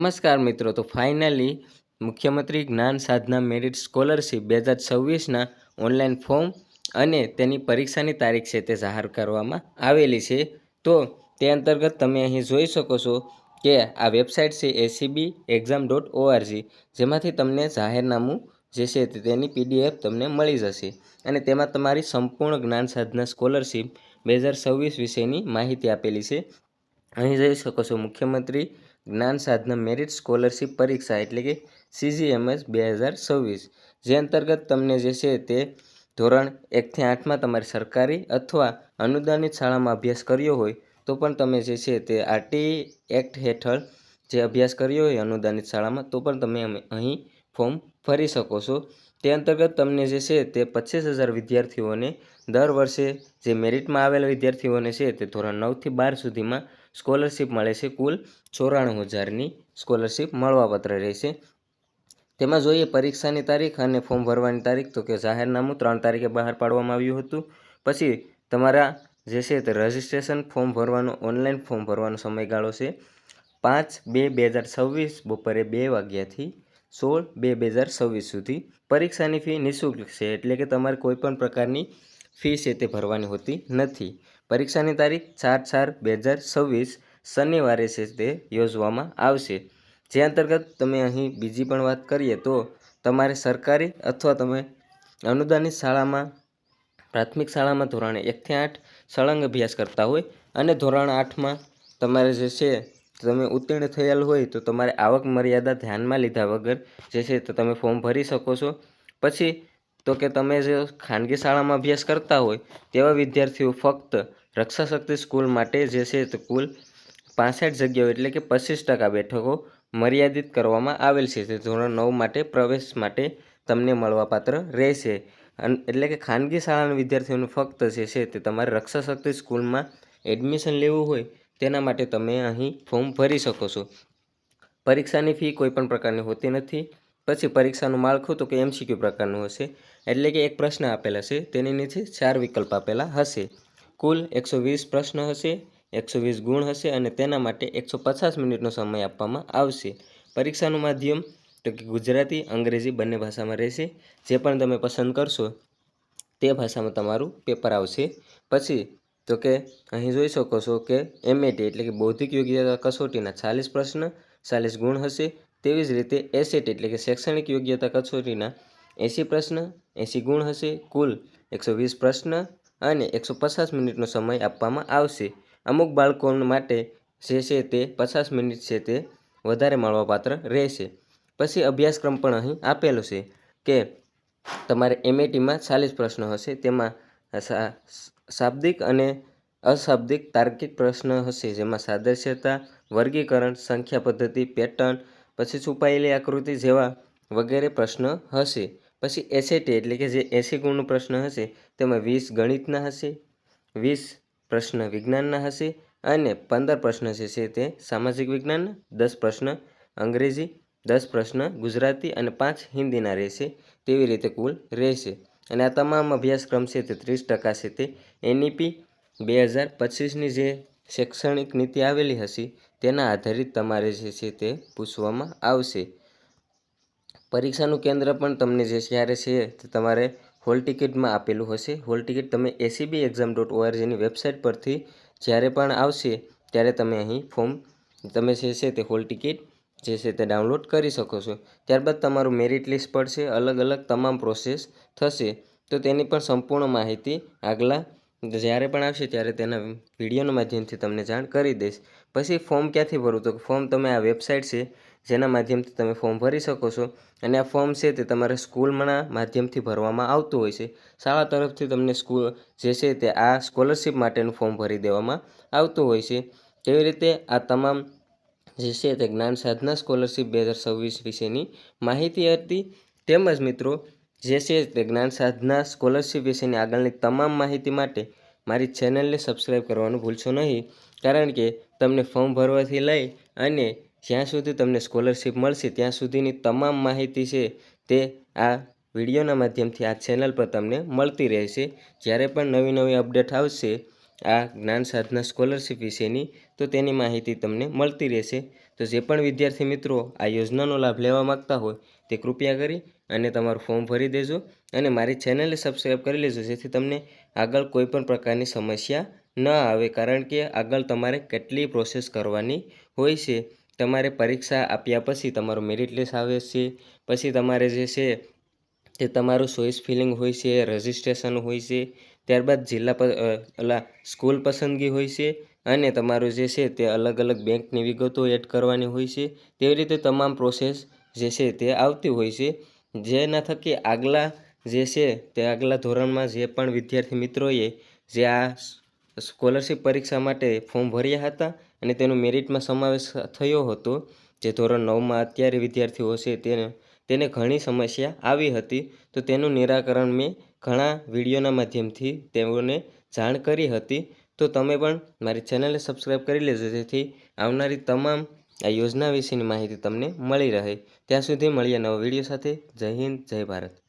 નમસ્કાર મિત્રો, તો ફાઇનલી મુખ્યમંત્રી જ્ઞાન સાધના મેરિટ સ્કોલરશીપ બે હજાર છવ્વીસના ઓનલાઈન ફોર્મ અને તેની પરીક્ષાની તારીખ છે તે જાહેર કરવામાં આવેલી છે. તો તે અંતર્ગત તમે અહીં જોઈ શકો છો કે આ વેબસાઇટ છે એસીબી એક્ઝામ ડોટ ઓઆરજી, જેમાંથી તમને જાહેરનામું જે છે તેની પીડીએફ તમને મળી જશે. અને તેમાં તમારી સંપૂર્ણ જ્ઞાન સાધના સ્કોલરશીપ બે હજાર છવ્વીસ વિશેની માહિતી આપેલી છે. અહીં જોઈ શકો છો મુખ્યમંત્રી જ્ઞાન સાધના મેરિટ સ્કોલરશિપ પરીક્ષા એટલે કે સીજીએમએસ બે હજાર છવ્વીસ, જે અંતર્ગત તમને જે છે તે ધોરણ એકથી આઠમાં તમારી સરકારી અથવા અનુદાનિત શાળામાં અભ્યાસ કર્યો હોય, તો પણ તમે જે છે તે આરટી એક્ટ હેઠળ જે અભ્યાસ કર્યો હોય અનુદાનિત શાળામાં, તો પણ તમે અહીં ફોર્મ ભરી શકો છો. તે અંતર્ગત તમને જે છે તે પચીસ હજાર વિદ્યાર્થીઓને દર વર્ષે જે મેરિટમાં આવેલા વિદ્યાર્થીઓને છે તે ધોરણ નવથી બાર સુધીમાં સ્કોલરશિપ મળે છે કુલ ચોરાણું હજારની સ્કોલરશિપ મળવાપાત્ર રહેશે. તેમાં જોઈએ પરીક્ષાની તારીખ અને ફોર્મ ભરવાની તારીખ, તો કે જાહેરનામું ત્રણ તારીખે બહાર પાડવામાં આવ્યું હતું. પછી તમારા જે છે તે રજિસ્ટ્રેશન ફોર્મ ભરવાનો, ઓનલાઈન ફોર્મ ભરવાનો સમયગાળો છે પાંચ બે બે હજાર છવ્વીસ બપોરે બે વાગ્યાથી સોળ બે બે હજાર છવ્વીસ સુધી. પરીક્ષાની ફી નિઃશુલ્ક છે, એટલે કે તમારે કોઈપણ પ્રકારની ફી છે તે ભરવાની હોતી નથી. પરીક્ષાની તારીખ ચાર ચાર બે હજાર છવ્વીસ શનિવારે છે તે યોજવામાં આવશે. જે અંતર્ગત તમે અહીં બીજી પણ વાત કરીએ તો તમારે સરકારી અથવા તમે અનુદાનિત શાળામાં, પ્રાથમિક શાળામાં ધોરણ એકથી આઠ સળંગ અભ્યાસ કરતા હોય અને ધોરણ આઠમાં તમારે જે છે તમે ઉત્તીર્ણ થયેલ હોય તો તમારે આવક મર્યાદા ધ્યાનમાં લીધા વગર જે છે તો તમે ફોર્મ ભરી શકો છો. પછી તો કે તમે જે ખાનગી શાળામાં અભ્યાસ કરતા હોય, તેવા વિદ્યાર્થીઓ ફક્ત રક્ષા શક્તિ સ્કૂલ માટે જે છે તે કુલ પાસઠ જગ્યાઓ એટલે કે પચીસ ટકા બેઠકો મર્યાદિત કરવામાં આવેલ છે. તે ધોરણ નવ માટે પ્રવેશ માટે તમને મળવાપાત્ર રહેશે. અને, એટલે કે ખાનગી શાળાના વિદ્યાર્થીઓનું ફક્ત જે છે તે તમારે રક્ષાશક્તિ સ્કૂલમાં એડમિશન લેવું હોય, તેના માટે તમે અહીં ફોર્મ ભરી શકો છો. પરીક્ષાની ફી કોઈપણ પ્રકારની હોતી નથી. પછી પરીક્ષાનું માળખું તો કે એમસીક્યુ પ્રકારનું હશે? એટલે કે એક પ્રશ્ન આપેલા છે તેની નીચે ચાર વિકલ્પ આપેલા હશે. કુલ એકસો વીસ પ્રશ્ન હશે, એકસો વીસ ગુણ હશે અને તેના માટે એકસો પચાસ મિનિટનો સમય આપવામાં આવશે. પરીક્ષાનું માધ્યમ, તો કે ગુજરાતી, અંગ્રેજી બંને ભાષામાં રહેશે. જે પણ તમે પસંદ કરશો, તે ભાષામાં તમારું પેપર આવશે. પછી, તો કે અહીં જોઈ શકો છો કે એમએટી એટલે કે બૌદ્ધિક યોગ્યતા કસોટીના ચાલીસ પ્રશ્ન, ચાલીસ ગુણ હશે તેવી જ રીતે એસેટ એટલે કે શૈક્ષણિક યોગ્યતા કસોટીના એંસી પ્રશ્ન એંસી ગુણ હશે. કુલ એકસો વીસ પ્રશ્ન અને એકસો પચાસ મિનિટનો સમય આપવામાં આવશે. અમુક બાળકો માટે જે છે તે પચાસ મિનિટ છે તે વધારે મળવાપાત્ર રહેશે. પછી અભ્યાસક્રમ પણ અહીં આપેલો છે કે તમારે એમએટીમાં ચાલીસ પ્રશ્નો હશે, તેમાં શાબ્દિક અને અશાબ્દિક તાર્કિક પ્રશ્ન હશે, જેમાં સાદશ્યતા વર્ગીકરણ, સંખ્યા પદ્ધતિ, પેટર્ન પછી છુપાયેલી આકૃતિ જેવા વગેરે પ્રશ્ન હશે. પછી એસેટી એટલે કે જે એંસી ગુણનો પ્રશ્ન હશે, તેમાં વીસ ગણિતના હશે, વીસ પ્રશ્ન વિજ્ઞાનના હશે અને પંદર પ્રશ્ન છે તે સામાજિક વિજ્ઞાન, દસ પ્રશ્ન અંગ્રેજી, દસ પ્રશ્ન ગુજરાતી અને પાંચ હિન્દીના રહેશે તેવી રીતે કુલ રહેશે. અને આ તમામ અભ્યાસક્રમ છે તે ત્રીસ ટકા છે તે એનઈપી બે હજાર પચીસની જે શૈક્ષણિક નીતિ આવેલી હશે, તેના આધારિત તમારે જે છે તે પૂછવામાં આવશે. પરીક્ષાનું કેન્દ્ર પણ તમને જે ક્યારે છે તે તમારે હોલ ટિકિટમાં આપેલું હશે. હોલ ટિકિટ તમે એસીબી એક્ઝામ ડોટ ઓઆરજીની વેબસાઇટ પરથી જ્યારે પણ આવશે, ત્યારે તમે અહીં ફોર્મ તમે જે છે તે હોલ ટિકિટ જે છે તે ડાઉનલોડ કરી શકો છો. ત્યારબાદ તમારું મેરિટ લિસ્ટ પડશે. અલગ અલગ તમામ પ્રોસેસ થશે. તો તેની પણ સંપૂર્ણ માહિતી આગલા જ્યારે પણ આવશે ત્યારે તેના વિડીયોના માધ્યમથી તમને જાણ કરી દઈશ. પછી ફોર્મ ક્યાંથી ભરવું? તો ફોર્મ તમે આ વેબસાઇટ છે, જેના માધ્યમથી તમે ફોર્મ ભરી શકો છો. અને આ ફોર્મ છે તે તમારે સ્કૂલના માધ્યમથી ભરવામાં આવતું હોય છે. શાળા તરફથી તમને સ્કૂલ જે છે તે આ સ્કોલરશિપ માટેનું ફોર્મ ભરી દેવામાં આવતું હોય છે. તેવી રીતે આ તમામ જે છે તે જ્ઞાન સાધના સ્કોલરશિપ બે હજાર છવ્વીસ વિશેની માહિતી હતી. તેમજ મિત્રો જે છે તે જ્ઞાન સાધના સ્કોલરશિપ વિશેની આગળની તમામ માહિતી માટે મારી ચેનલને સબસ્ક્રાઈબ કરવાનું ભૂલશો નહીં. કારણ કે તમને ફોર્મ ભરવાથી લઈ અને જ્યાં સુધી તમને સ્કોલરશિપ મળશે, ત્યાં સુધીની તમામ માહિતી છે તે આ વિડીયોના માધ્યમથી આ ચેનલ પર તમને મળતી રહેશે. જ્યારે પણ નવી નવી અપડેટ આવશે આ જ્ઞાન સાધના સ્કોલરશિપ વિશેની, તો તેની માહિતી તમને મળતી રહેશે. તો જે પણ વિદ્યાર્થી મિત્રો આ યોજનાનો લાભ લેવા માગતા હોય તે કૃપયા કરી અને તમારું ફોર્મ ભરી દેજો અને મારી ચેનલને સબસ્ક્રાઈબ કરી લેજો, જેથી તમને આગળ કોઈ પણ પ્રકારની સમસ્યા ન આવે. કારણ કે આગળ તમારે કેટલી પ્રોસેસ કરવાની હોય છે. તમારે પરીક્ષા આપ્યા પછી તમારું મેરિટ લિસ્ટ આવે છે, પછી તમારે જે છે તે તમારું ચોઈસ ફિલિંગ હોય છે રજિસ્ટ્રેશન હોય છે, ત્યારબાદ જિલ્લા ઓલા સ્કૂલ પસંદગી હોય છે અને તમારું જે છે તે અલગ અલગ બેંકની વિગતો એડ કરવાની હોય છે. તેવી રીતે તમામ પ્રોસેસ જે છે તે આવતી હોય છે. જેના થકી આગલા જે છે તે આગલા ધોરણમાં જે પણ વિદ્યાર્થી મિત્રોએ જે આ સ્કોલરશિપ પરીક્ષા માટે ફોર્મ ભર્યા હતા અને તેનો મેરિટમાં સમાવેશ થયો હતો, જે ધોરણ નવમાં અત્યારે વિદ્યાર્થીઓ છે તેને તેને ઘણી સમસ્યા આવી હતી, તો તેનું નિરાકરણ મેં ઘણા વિડીયોના માધ્યમથી તેઓને જાણ કરી હતી. તો તમે પણ મારી ચેનલને સબસ્ક્રાઈબ કરી લેજો, જેથી આવનારી તમામ આ યોજના વિશેની માહિતી તમને મળી રહે. ત્યાં સુધી મળીએ નવા વીડિયો સાથે. જય હિન્દ, જય ભારત.